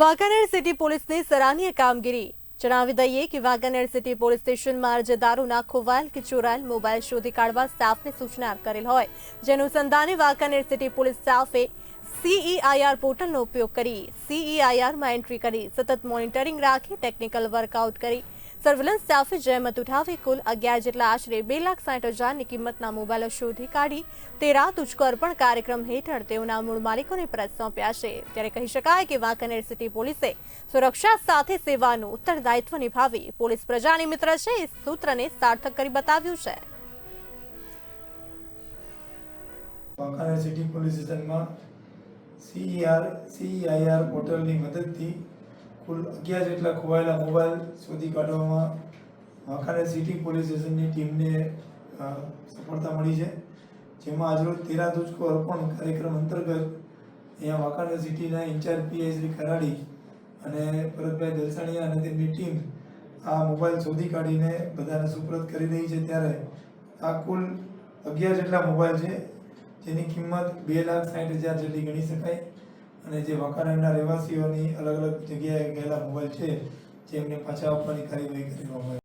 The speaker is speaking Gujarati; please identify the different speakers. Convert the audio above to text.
Speaker 1: વાંકાનેર સિટી પોલીસની સરાહનીય કામગીરી. જણાવી દઈએ કે વાંકાનેર સિટી પોલીસ સ્ટેશનમાં અરજદારોના ખોવાયેલ કે ચોરાયેલ મોબાઈલ શોધી કાઢવા સ્ટાફને સૂચના કરેલ હોય. જેનું સંધાને વાંકાનેર સિટી પોલીસ સ્ટાફે સીઈઆઈઆર પોર્ટલનો ઉપયોગ કરી. સીઈઆઈઆરમાં એન્ટ્રી કરી, સતત મોનિટરિંગ રાખી, ટેકનિકલ વર્કઆઉટ કરી. સર્વેલન્સ સ્ટાફે જહેમત ઉઠાવી કુલ અગિયાર જેટલા આશરે બે લાખ સાઠ હજારની કિંમતના મોબાઈલો શોધી કાઢી તે રાત ઉચકો કાર્યક્રમ હેઠળ તેઓના મૂળ માલિકોને પરત સોંપ્યા છે. ત્યારે કહી શકાય કે વાંકાનેર સિટી પોલીસે સુરક્ષા સાથે સેવાનું ઉત્તરદાયિત્વ નિભાવી પોલીસ પ્રજાની મિત્ર છે એ સૂત્રને સાર્થક કરી બતાવ્યું છે.
Speaker 2: વાંકાનેર સિટી પોલીસ સ્ટેશનમાં સીઆર સીઆઈઆર પોર્ટલની મદદથી કુલ અગિયાર જેટલા ખોવાયેલા મોબાઈલ શોધી કાઢવામાં વાંકાનેર સિટી પોલીસ સ્ટેશનની ટીમને સફળતા મળી છે. જેમાં આજરોજ તેરા તુચકો અર્પણ કાર્યક્રમ અંતર્ગત અહીંયા વાંકાનેર સિટીના ઇન્ચાર્જ પીઆઈ શ્રી ખરાડી અને ભરતભાઈ દલસાણીયા અને તેમની ટીમ આ મોબાઈલ શોધી કાઢીને બધાને સુપ્રત કરી રહી છે ત્યારે આ કુલ અગિયાર જેટલા મોબાઈલ છે, જેની કિંમત બે લાખ સાઠ હજાર જેટલી ગણી શકાય. અને જે વાંકાનેરના રહેવાસીઓની અલગ અલગ જગ્યાએ ગયેલા મોબાઈલ છે, જે એમને પાછા આપવાની કાર્યવાહી કરવામાં